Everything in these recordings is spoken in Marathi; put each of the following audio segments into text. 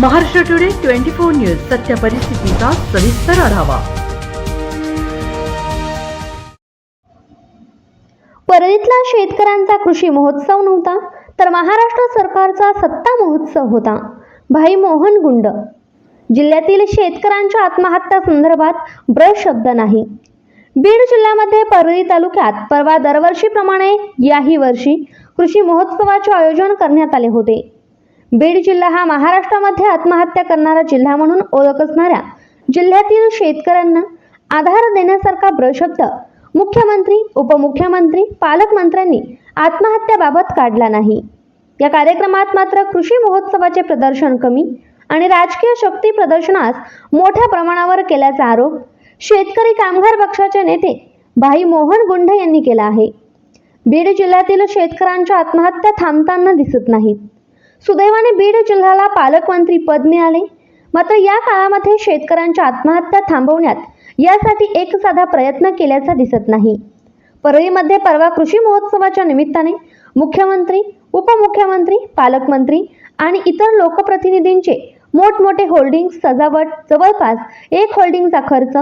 Maharashtra today twenty four news सत्य परिस्थितीचा सविस्तर आढावा. परळीतला शेतकऱ्यांचा कृषी महोत्सव नव्हता तर महाराष्ट्र सरकारचा सत्ता महोत्सव होता. भाई मोहन गुंड. जिल्ह्यातील शेतकऱ्यांच्या आत्महत्या संदर्भात ब्र शब्द नाही. बीड जिल्ह्यामध्ये परळी तालुक्यात परवा दरवर्षीप्रमाणे याही वर्षी कृषी महोत्सवाचे आयोजन करण्यात आले होते. बीड जिल्हा हा महाराष्ट्रामध्ये आत्महत्या करणारा जिल्हा म्हणून ओळख असणाऱ्या जिल्ह्यातील शेतकऱ्यांना आधार देण्यासारखा ब्रशब्द मुख्यमंत्री उपमुख्यमंत्री पालकमंत्र्यांनी आत्महत्याबाबत काढला नाही. या कार्यक्रमात मात्र कृषी महोत्सवाचे प्रदर्शन कमी आणि राजकीय शक्ती प्रदर्शनास मोठ्या प्रमाणावर केल्याचा आरोप शेतकरी कामगार पक्षाचे नेते भाई मोहन गुंड यांनी केला आहे. बीड जिल्ह्यातील शेतकऱ्यांच्या आत्महत्या थांबताना दिसत नाहीत. सुदैवाने बीड जिल्ह्याला पालकमंत्री पद मिळाले. मात्र या काळामध्ये शेतकऱ्यांच्या आत्महत्या थांबवण्यात यासाठी एक साधा प्रयत्न केल्याचा दिसत नाही. परळीमध्ये परवा कृषी महोत्सवाच्या निमित्ताने मुख्यमंत्री उपमुख्यमंत्री पालकमंत्री आणि इतर लोकप्रतिनिधींचे मोठमोठे होल्डिंग सजावट जवळपास एक होल्डिंगचा खर्च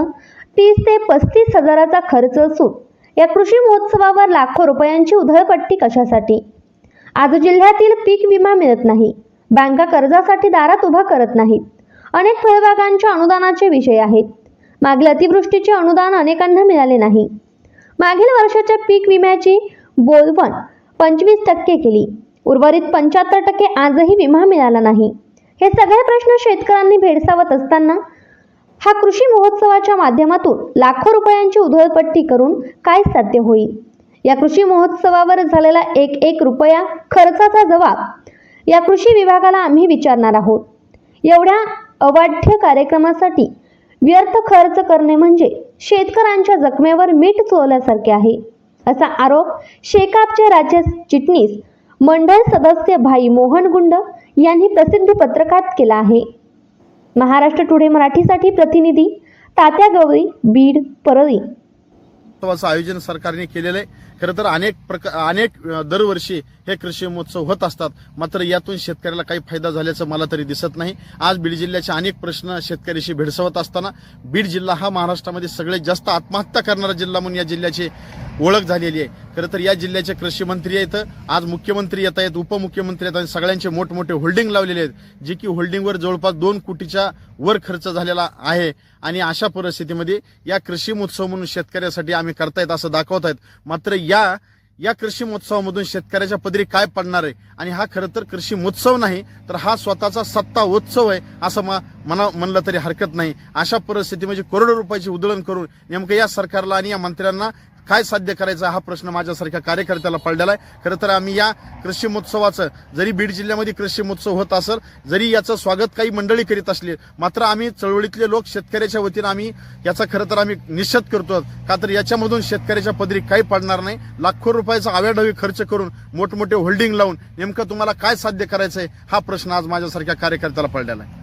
तीस ते पस्तीस हजाराचा खर्च असून या कृषी महोत्सवावर लाखो रुपयांची उधळपट्टी कशासाठी? आज जिल्ह्यातील पीक विमा मिळत नाही. बँका कर्जासाठी दारात उभा करत नाहीत अनेक फळबागांच्या अनुदानाचे विषय आहेत. मागील अतिवृष्टीचे अनुदान अनेकांना मिळाले नाही. मागील वर्षाच्या पीक विम्याची बोलवण पंचवीस टक्के केली. उर्वरित पंच्याहत्तर टक्के आजही विमा मिळाला नाही. हे सगळे प्रश्न शेतकऱ्यांनी भेडसावत असताना हा कृषी महोत्सवाच्या माध्यमातून लाखो रुपयांची उधळपट्टी करून काय साध्य होईल? या कृषी महोत्सवावर झालेला एक एक रुपया खर्चाचा जबाब या कृषी विभागाला आम्ही विचारणार आहोत. एवढ्या अवाढ्य कार्यक्रमासाठी व्यर्थ खर्च करणे म्हणजे शेतकऱ्यांच्या जखमेवर मीठ चोळल्यासारखे आहे. असा आरोप शेकापचे राज्य चिटणीस मंडळ सदस्य भाई मोहन गुंड यांनी प्रसिद्धी पत्रकात केला आहे. महाराष्ट्र टुडे मराठीसाठी प्रतिनिधी तात्या गवळी बीड परळी. आयोजन सरकारने केलेलं आहे. खरं तर अनेक प्रकार अनेक दरवर्षी हे कृषी महोत्सव होत असतात. मात्र यातून शेतकऱ्याला काही फायदा झाल्याचं मला तरी दिसत नाही. आज बीड जिल्ह्याचे अनेक प्रश्न शेतकऱ्याशी भेडसावत असताना बीड जिल्हा हा महाराष्ट्रामध्ये सगळ्यात जास्त आत्महत्या करणारा जिल्हा म्हणून या जिल्ह्याची ओळख झालेली आहे. खरं तर या जिल्ह्याचे कृषी मंत्री आहेत. आज मुख्यमंत्री येत आहेत उपमुख्यमंत्री येत आहेत. सगळ्यांचे मोठमोठे होल्डिंग लावलेले आहेत जे की होल्डिंगवर जवळपास दोन कोटीच्या वर खर्च झालेला आहे. आणि अशा परिस्थितीमध्ये या कृषी महोत्सव म्हणून शेतकऱ्यासाठी आम्ही करतायत असं दाखवत आहेत मात्र या या या कृषी महोत्सवामधून शेतकऱ्याच्या पदरी काय पडणार आहे? आणि हा खरं तर कृषी महोत्सव नाही तर हा स्वतःचा सत्ता उत्सव आहे असं मना म्हणलं तरी हरकत नाही. अशा परिस्थिती म्हणजे करोडो रुपयाची उधळण करून नेमकं या सरकारला आणि या मंत्र्यांना काय साध्य करायचं हा प्रश्न माझ्यासारख्या कार्यकर्त्याला पडलेला आहे. खरं तर आम्ही या कृषी महोत्सवाचं जरी बीड जिल्ह्यामध्ये कृषी महोत्सव होत असेल जरी याचं स्वागत काही मंडळी करीत असली मात्र आम्ही चळवळीतले लोक शेतकऱ्याच्या वतीनं आम्ही याचा खरं तर आम्ही निषेध करतो. का तर याच्यामधून शेतकऱ्याच्या पदरी काही पडणार नाही. लाखो रुपयाचा आव्याढवी खर्च करून मोठमोठे होल्डिंग लावून नेमकं तुम्हाला काय साध्य करायचं आहे हा प्रश्न आज माझ्यासारख्या कार्यकर्त्याला पडलेला आहे.